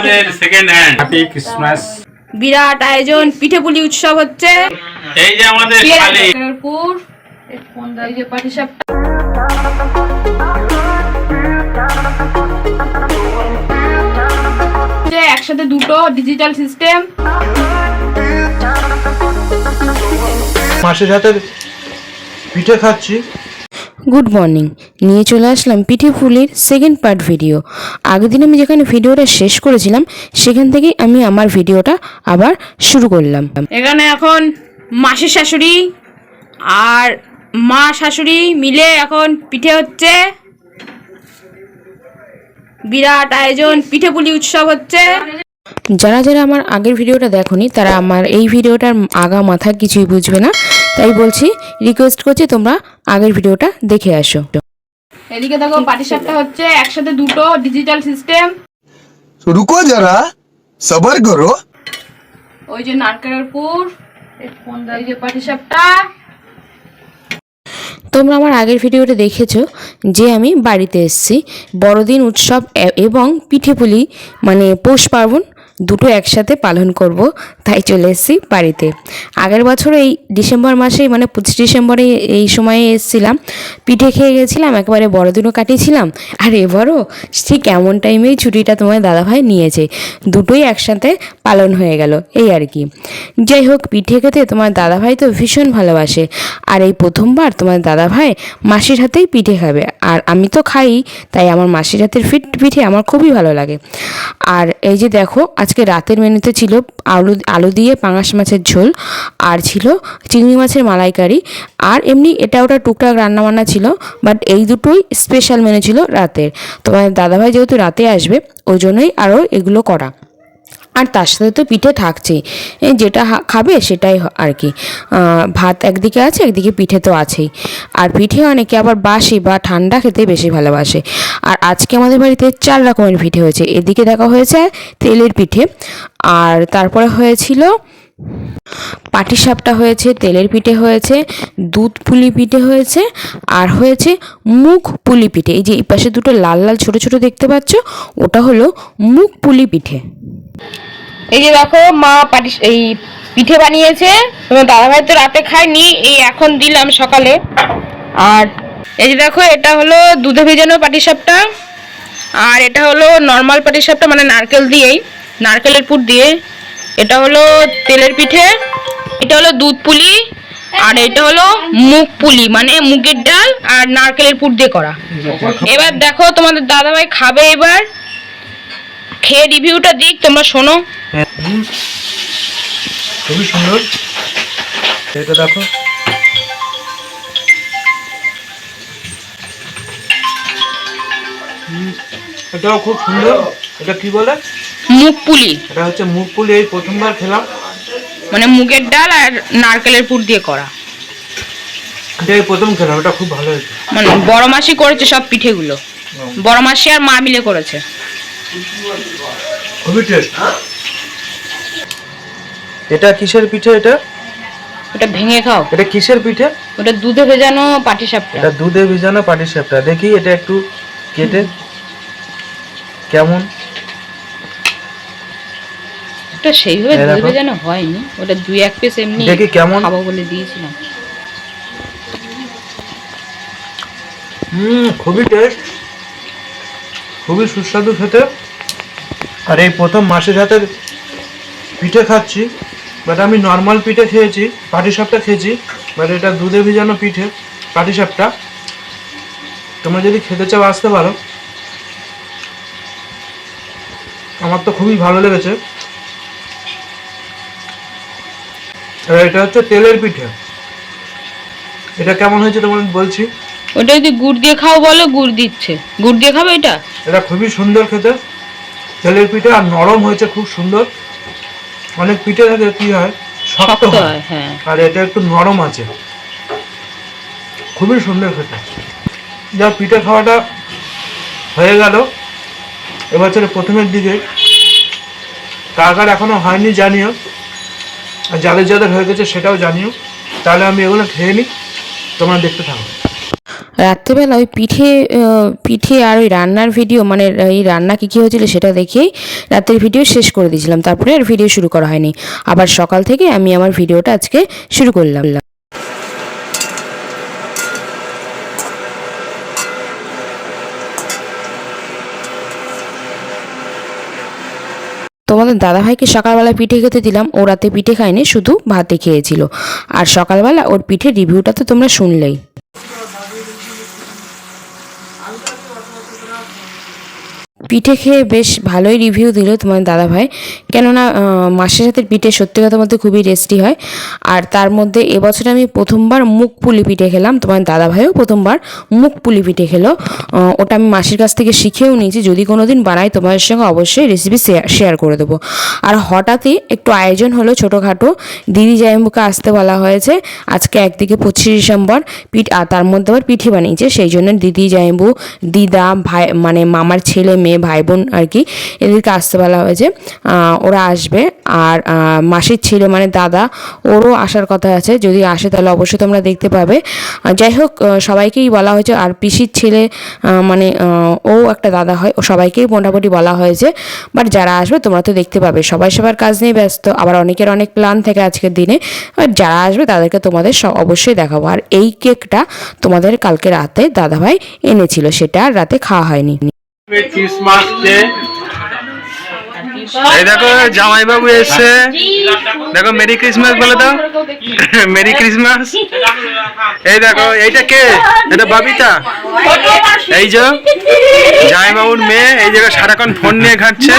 আমাদের second hand happy Christmas বিরাট আয়োজন পিঠে পুলি উৎসব হচ্ছে। এই যে আমাদের শালি এই যে পাটিসাপটা একসাথে দুটো ডিজিটাল সিস্টেম মাসের হাতের পিঠে খাচ্ছি। Good morning. নিয়ে চলে আসলাম পিঠে ফুলের সেকেন্ড পার্ট ভিডিও আগের দিন আমি যেখানে ভিডিওটা শেষ করেছিলাম সেখান থেকেই আমি আমার ভিডিওটা আবার শুরু করলাম। এখানে এখন মাসির শাশুড়ি আর মা শাশুড়ি মিলে এখন পিঠে হচ্ছে। বিরাট আয়োজন পিঠে পুলি উৎসব হচ্ছে। যারা যারা আমার আগের ভিডিওটা দেখোনি তারা আমার এই ভিডিওটার আগা মাথা কিছুই বুঝবে না। তাই বলছি রিকোয়েস্ট করছি তোমরা আগের ভিডিওটা দেখে আসো। এদিকে দেখো পাটিসাপটা হচ্ছে একসাথে দুটো ডিজিটাল সিস্টেম রুকো যারা সবার করো। ওই যে নারকেলের পুর এই যে পাটিসাপটা। তোমরা আমার আগের ভিডিওটা দেখেছ যে আমি বাড়িতে এসেছি। বড়দিন উৎসব এবং পিঠেপুলি মানে পৌষ পার্বণ দুটো একসাথে পালন করব, তাই চলে এসেছি বাড়িতে। আগের বছর এই ডিসেম্বর মাসেই মানে পঁচিশ ডিসেম্বরে এই সময়ে এসেছিলাম, পিঠে খেয়ে গেছিলাম, একেবারে বড়দিনও কাটিয়েছিলাম, আর এবারও ঠিক এমন টাইমেই ছুটিটা তোমার দাদাভাই নিয়েছে। দুটোই একসাথে পালন হয়ে গেল, এই আর কি। যাই হোক, পিঠে খেতে তোমার দাদাভাই তো ভীষণ ভালোবাসে, আর এই প্রথমবার তোমার দাদাভাই মাসির হাতেই পিঠে খাবে, আর আমি তো খাই, তাই আমার মাসির হাতের ফিট পিঠে আমার খুবই ভালো লাগে। আর এই যে দেখো আজকে রাতের মেনুতে ছিল আলু আলু দিয়ে পাঙাশ মাছের ঝোল, আর ছিল চিংড়ি মাছের মালাইকারি, আর এমনি এটা ওটা টুকটাক রান্নাবান্না ছিল বাট এই দুটোই স্পেশাল মেনু ছিল রাতের। তোমার দাদাভাই যেহেতু রাতে আসবে, ওই জন্যই আরও এগুলো করা। আর তার সাথে তো পিঠে থাকছেই। এই যেটা খাবে সেটাই আর কি। ভাত একদিকে আছে, একদিকে পিঠে তো আছেই। আর পিঠে অনেকে আবার বাসি বা ঠান্ডা খেতে বেশি ভালোবাসে। আর আজকে আমাদের বাড়িতে চার রকমের পিঠে হয়েছে। এদিকে দেখা হয়েছে তেলের পিঠে, আর তারপরে হয়েছিল পাটিসাপটা হয়েছে, তেলের পিঠে হয়েছে, দুধ পুলি পিঠে হয়েছে, আর হয়েছে মুখ পুলি পিঠে। এই যে এই পাশে দুটো লাল লাল ছোট ছোট দেখতে পাচ্ছ, ওটা হলো মুখ পুলি পিঠে। এই যে দেখো, মা পাটি এই পিঠে বানিয়েছে তোমার দাদাভাই তো রাতে খায়নি, এই এখন দিলাম সকালে। আর এই যে দেখো, এটা হলো দুধে ভেজানো পাটিসাপটা, আর এটা হলো নর্মাল পাটিসাপটা মানে নারকেল দিয়েই, নারকেলের পুর দিয়ে। এটা হলো তেলের পিঠে, এটা হলো দুধ পুলি, আর এটা হলো মুগ পুলি মানে মুগের ডাল আর নারকেলের পুর দিয়ে করা। এবার দেখো, তোমাদের দাদাভাই খাবে এবার। খেয়ে রিভিউটা দিক তোমরা শোনো। হুম, খুবই সুন্দর। এটা দেখো। এটাও খুব সুন্দর। এটা কি বলে? মুগ পুলি। এটা হচ্ছে মুগ পুলি এই প্রথমবার খেলাম। মানে মুগের ডাল আর নারকেলের পুর দিয়ে করা। এটা প্রথম খেলাম এটা খুব ভালো হয়েছে। মানে বড় মাসি করেছে সব পিঠেগুলো। বড় মাসি আর মা মিলে করেছে। এটা কিসের পিঠে এটা? ওটা ভেঙে খাও। এটা কিসের পিঠে? ওটা দুধে ভেজানো পাটিসাপটা। এটা দুধে ভিজানো পাটি সাপটা দেখি এটা একটু কেটে। কেমন? ওটা সেইভাবে দুধে ভেজানো হয়নি। ওটা দুই এক পিস এমনি দেখি কেমন? খাব বলে দিয়েছিলাম। হুম খুবই টেস্ট। খুবই সুস্বাদু খেতে। আর এই প্রথম মাসের হাতের পিঠে খাচ্ছি বাট আমি নর্মাল পিঠে খেয়েছি পাটিসাপটা খেয়েছি বাট এটা দুধে ভিজানো পিঠে পাটিসাপটা তোমরা যদি খেতে চাও আসতে পারো। আমার তো খুবই ভালো লেগেছে। আর এটা হচ্ছে তেলের পিঠে। এটা কেমন হয়েছে তোমার বলছি? ওটা যদি গুড় দিয়ে খাও বলো গুড় দিচ্ছে। গুড় দিয়ে খাবে এটা? এটা খুবই সুন্দর খেতে। তেলের পিঠে আর নরম হয়েছে খুব সুন্দর। অনেক পিঠে থাকে কি হয়? শক্ত হয়। হয় আর এটা একটু নরম আছে। খুবই সুন্দর খেতে। যা পিঠে খাওয়াটা হয়ে গেল। এবছরের প্রথমের দিকে। কাকার কার এখনও হয়নি জানিও। আর যাদের যাদের হয়ে গেছে সেটাও জানিও। তাহলে আমি এগুলো খেয়ে নিই। তোমরা দেখতে থাকো। রাত্রেবেলা ওই পিঠে পিঠে আর ওই রান্নার ভিডিও মানে এই রান্না কী কী হয়েছিল সেটা দেখেই রাতের ভিডিও শেষ করে দিয়েছিলাম। তারপরে আর ভিডিও শুরু করা হয়নি। আবার সকাল থেকে আমি আমার ভিডিওটা আজকে শুরু করলাম। তোমাদের দাদাভাইকে সকালবেলা পিঠে খেতে দিলাম। ও রাতে পিঠে খায়নি, শুধু ভাতে খেয়েছিল। আর সকালবেলা ওর পিঠে রিভিউটা তো তোমরা শুনলেই। পিঠে খেয়ে বেশ ভালোই রিভিউ দিল তোমার দাদাভাই। কেননা মাসের সাথে পিঠে সত্যি কথা বলতে খুবই টেস্টি হয়। আর তার মধ্যে এবছর আমি প্রথমবার মুখ পুলি পিঠে খেলাম। তোমার দাদাভাইও প্রথমবার মুখ পুলি পিঠে খেলো ওটা আমি মাসির কাছ থেকে শিখেও নিয়েছি। যদি কোনো দিন বানাই, তোমাদের সঙ্গে অবশ্যই রেসিপি শেয়ার করে দেবো। আর হঠাৎই একটু আয়োজন হলো ছোটোখাটো। দিদি জাইম্বুকে আসতে বলা হয়েছে। আজকে একদিকে পঁচিশে ডিসেম্বর, পিঠ আর তার মধ্যে আবার পিঠে বানিয়েছে। সেই জন্য দিদি জাইম্বু দিদা, ভাই মানে মামার ছেলে, মেয়ে ভাই বোন আর কি এদেরকে আসতে বলা হয়েছে। ওরা আসবে আর মাসির ছেলে মানে দাদা, ওরও আসার কথা আছে। যদি আসে তাহলে অবশ্যই তোমরা দেখতে পাবে। যাই হোক সবাইকেই বলা হয়েছে আর পিসির ছেলে মানে ও একটা দাদা হয়, ও সবাইকেই মোটামুটি বলা হয়েছে। বাট যারা আসবে তোমরা তো দেখতে পাবে, সবাই সবার কাজ নিয়ে ব্যস্ত। আবার অনেকের অনেক প্ল্যান থাকে আজকের দিনে। আর যারা আসবে তাদেরকে তোমাদের সব অবশ্যই দেখাবো। আর এই কেকটা তোমাদের কালকে রাতে দাদাভাই এনেছিল, সেটা আর রাতে খাওয়া হয়নি। ক্রিসমাস ডে এই দেখো জামাইবাবু এসছে। দেখো মেরি ক্রিসমাস বলে দাও। মেরি ক্রিসমাস এই দেখো এইটা কে? এটা বাবিতা। এই যে জামাইবাবুর মেয়ে এই জায়গায় সারাক্ষণ ফোন নিয়ে ঘাটছে।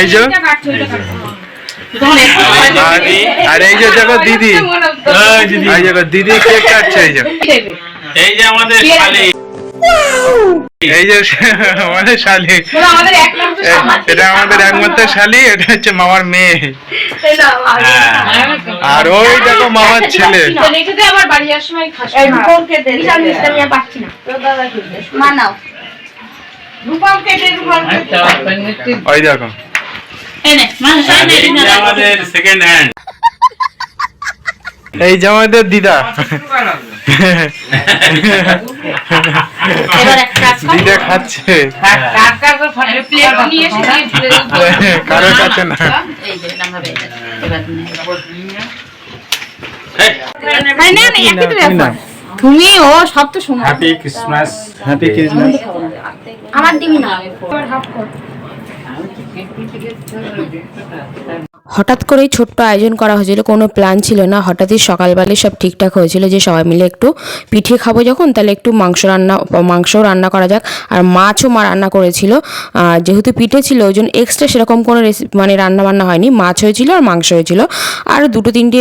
এই যে। আর আর এই যে দেখো দিদি। এই দিদি। এই দেখো দিদি কেক কাটছে এই যে। এই যে। আমাদের শালি। এই যে আমাদের শালি। আমাদের এক নাম তো এ- এটা আমাদের একমাত্র শালি এটা হচ্ছে মামার মেয়ে। হ্যাঁ। আর ওই দেখো মামার ছেলে। মানাও। ওই দেখো। এই যে আমাদের সেকেন্ড হ্যান্ড এই যে আমাদের দিদা। এবার এক কাজ কর। দিদা খাচ্ছে। প্লেট নিয়ে এসে দিয়ে ঝুলে দিই। কারও কাছে না। এই যে আমরা বেজে এবার তুমি ও সব তো শোনো। হ্যাপি ক্রিসমাস হ্যাপি ক্রিসমাস আমার দিবি না। হঠাৎ করেই ছোট্ট আয়োজন করা হয়েছিল, কোনো প্ল্যান ছিল না। হঠাৎই সকালবেলায় সব ঠিকঠাক হয়েছিল যে সবাই মিলে একটু পিঠে খাব যখন, তাহলে একটু মাংস রান্না মাংসও রান্না করা যাক। আর মাছও মা রান্না করেছিল। যেহেতু পিঠে ছিল, ওই জন্য এক্সট্রা সেরকম কোনো রেসিপি মানে রান্না বান্না হয়নি। মাছ হয়েছিল আর মাংস হয়েছিল। আর দুটো তিনটে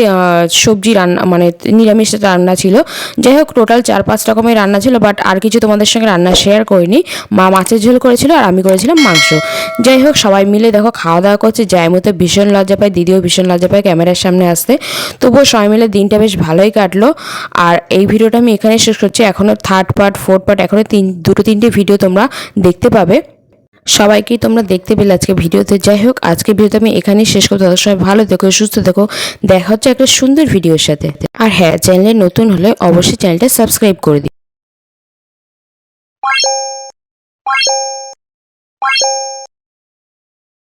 সবজি রান্না মানে নিরামিষ রান্না ছিল। যাই হোক টোটাল চার পাঁচ রকমের রান্না ছিল বাট আর কিছু তোমাদের সঙ্গে রান্না শেয়ার করিনি। মা মাছের ঝোল করেছিল আর আমি করেছিলাম মাংস। যাই হোক, সবাই মিলে দেখো, খাওয়া দাওয়া করছে। যাই মতো ভীষণ লজ্জা পায় দিদিও ভীষণ লজ্জা পায় ক্যামেরার সামনে আসতে। তবুও সবাই মিলে দিনটা বেশ ভালোই কাটলো। আর এই ভিডিওটা আমি এখানে শেষ করছি। এখনও থার্ড পার্ট ফোর্থ পার্ট এখনও তিন, দুটো তিনটে ভিডিও তোমরা দেখতে পাবে। সবাইকেই তোমরা দেখতে পেলে আজকে ভিডিওতে। যাই হোক আজকে ভিডিওতে আমি এখানেই শেষ করতে তাদের সবাই ভালো থেকো, সুস্থ থেকো। দেখা হচ্ছে একটা সুন্দর ভিডিওর সাথে। আর হ্যাঁ চ্যানেলে নতুন হলে অবশ্যই চ্যানেলটা সাবস্ক্রাইব করে দিই